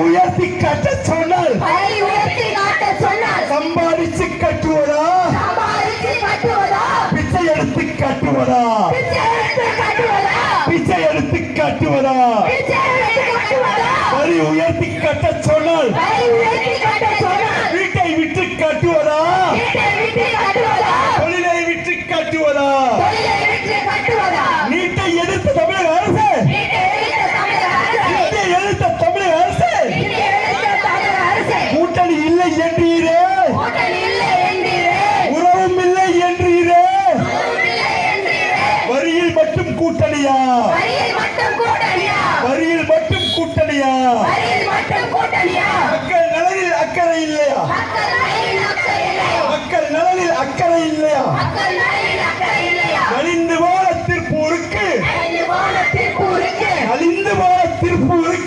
உயர்த்தி கட்ட சொன்னால் சம்பாதிச்சு கட்டுவதா? பிச்சை எடுத்து கட்டுவதா? பிச்சை எடுத்து கட்டுவதா? வரி உயர்த்தி காட்ட சொன்னால் என்றீரே. உறவும் இல்லை என்றீரே. வரியில் மட்டும் கூட்டணியா? வரியில் மட்டும் கூட்டணியா? மக்கள் நலனில் அக்கறை இல்லையா? மக்கள் நலனில் அக்கறை இல்லையா? நலிந்து போன திருப்பூருக்கு ஐந்து போன திருப்பூருக்கு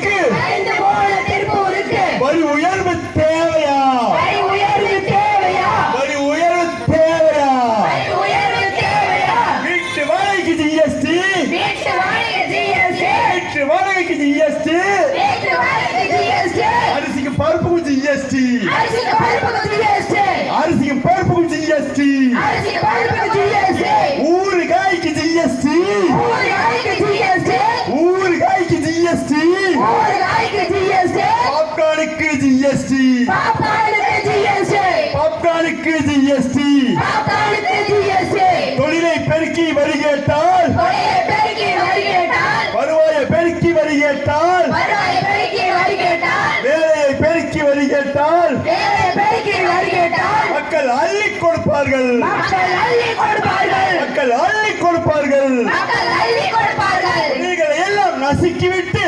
வாடகைக்கு ஜிஎஸ்டி வீட்டு வாடகை ஜிஎஸ்டி அரிசிக்கு பருப்புக்கு ஜிஎஸ்டி அரிசிக்கு பருப்புக்கு ஜிஎஸ்டி அரிசிக்கு பருப்புக்கு ஜிஎஸ்டி அரிசிக்கு பருப்புக்கு ஜிஎஸ்டி ஊறுகாய்க்கு ஜிஎஸ்டி ஊறுகாய்க்கு ஜிஎஸ்டி ஊறுகாய்க்கு ஜிஎஸ்டி ஊறுகாய்க்கு ஜிஎஸ்டி பாப்கார்னுக்கு ஜிஎஸ்டி பாப்பாளுக்கு ஜிஎஸ்டி பாப்கார்னுக்கு ஜிஎஸ்டி பாப்பாளுக்கு ஜிஎஸ்டி தொழிலை பெருக்கி வரி கேட்டால் வேலையை பெருக்கி வரி கேட்டால் மக்கள் அள்ளி கொடுப்பார்கள். மக்கள் அள்ளி கொடுப்பார்கள். நீங்கள் எல்லாம் நசுக்கிவிட்டு